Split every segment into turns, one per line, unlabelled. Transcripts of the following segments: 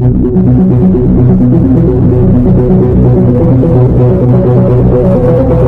Thank you.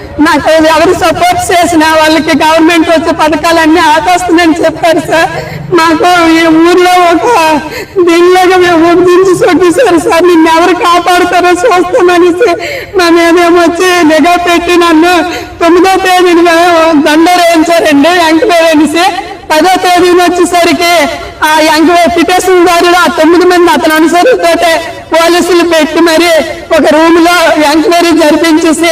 నాకు ఎవరు support చేసిన వాళ్ళకి గవర్నమెంట్ వచ్చే పథకాలన్నీ ఆకాస్తుందని చెప్పారు సార్. మాకు ఈ ఊర్లో ఒక దీనిలాగా మేము దించి చూపిస్తారు సార్. నిన్ను ఎవరు కాపాడుతారో చూస్తామనేసి మా మీద వచ్చి నిఘా పెట్టి నన్ను తొమ్మిదో తేదీని దండ వేయించారండి వెంకటే అనేసి. పదో తేదీన వచ్చేసరికి ఆ యంగ్ పిటిషన్ గారు ఆ తొమ్మిది మంది అతను అనుసరితో పోలీసులు పెట్టి మరి ఒక రూమ్లో ఎంక్వైరీ జరిపించేసి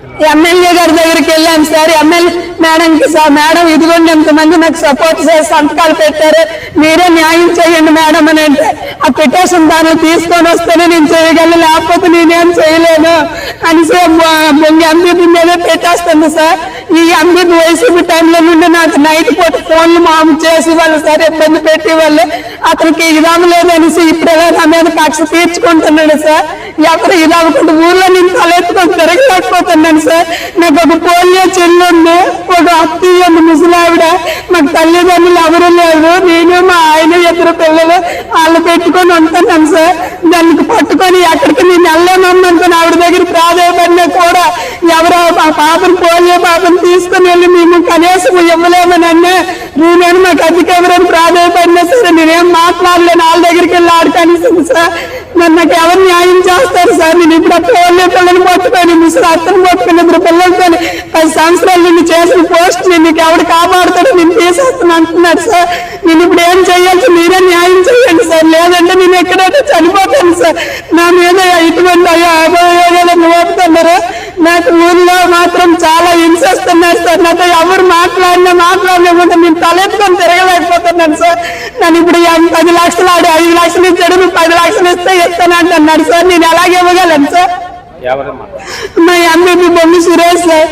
ఎమ్మెల్యే గారి దగ్గరికి వెళ్ళాను సార్. ఎమ్మెల్యే మేడంకి సార్ మేడం ఇదిగోండి ఎంతమంది నాకు సపోర్ట్ చేసి సంతకాలు పెట్టారు. మీరే న్యాయం చేయండి మేడం అని అంటే ఆ పెట్టేసిన దాన్ని తీసుకొని వస్తేనే నేను చేయగలను లేకపోతే నేనేం చేయలేను. అని సార్ ఎంపీ మీదే పెట్టేస్తుంది సార్. ఈ ఎంపీ వైసీపీ టైంలో నుండి నాకు నైట్ పూట ఫోన్లు మాము చేసి వాళ్ళు సార్ ఇబ్బంది పెట్టి వాళ్ళు అతనికి ఇదాము లేదనేసి ఇప్పుడు నా మీద కక్ష తీర్చుకుంటున్నాడు సార్. ఎవరు ఇదాకుండా ఊర్లో నేను తలెత్తుకొని తిరగలేకపోతున్నాను సార్. నాకు ఒక పోలియో చెల్లి ఉంది ఒక అత్తయ్య ముసలావిడ. మాకు తల్లిదండ్రులు ఎవరు లేరు. నేను మా ఆయన ఇద్దరు పెట్టుకొని సార్. దానికి పట్టుకొని ఎక్కడికి నేను వెళ్ళలేమనుకుని ఆవిడ దగ్గర ప్రాధాన్యపడినా కూడా ఎవరో ఆ పాపను పోయే పాపను తీసుకుని వెళ్ళి మేము కనీసం ఇవ్వలేమని అన్నా. నేను మాకు అధిక ఎవరైనా ప్రాధాన్యపడినా సరే నేనేం మాట్లాడలేను. వాళ్ళ దగ్గరికి వెళ్ళి ఆడు సార్ మరి నాకు ఎవరు న్యాయం చేస్తారు సార్? నేను ఇప్పుడు ఆ పిల్లల్ని పిల్లలు పట్టుకొని ముసలి అత్తను పట్టుకుని ఇద్దరు పిల్లలతో పది సంవత్సరాలు నిన్ను చేసిన పోస్ట్ నేను నీకు ఎవడు కాపాడుతాడో నేను తీసేస్తాను అంటున్నాడు సార్. నేను ఇప్పుడు ఏం చేయాల్సి మీరే న్యాయం చేయండి ఎక్కడైతే చనిపోతాను సార్. నా మీద ఇటువంటి అభియోగాలు మోపుతున్నారు నాకు ఊర్లో మాత్రం చాలా హింసిస్తున్నారు సార్. నాతో ఎవరు మాట్లాడినా మాట్లాడలేకుండా నేను తలెత్తుకొని తిరగలేకపోతున్నాను సార్. నన్ను ఇప్పుడు పది లక్షలు ఆడి ఐదు లక్షలు ఇచ్చాడు నువ్వు పది లక్షలు ఇస్తే ఇస్తానంటున్నాడు సార్. నేను ఎలాగ ఇవ్వగలను సార్? మా ఎంబీపీ బొమ్మి సురేష్ సార్.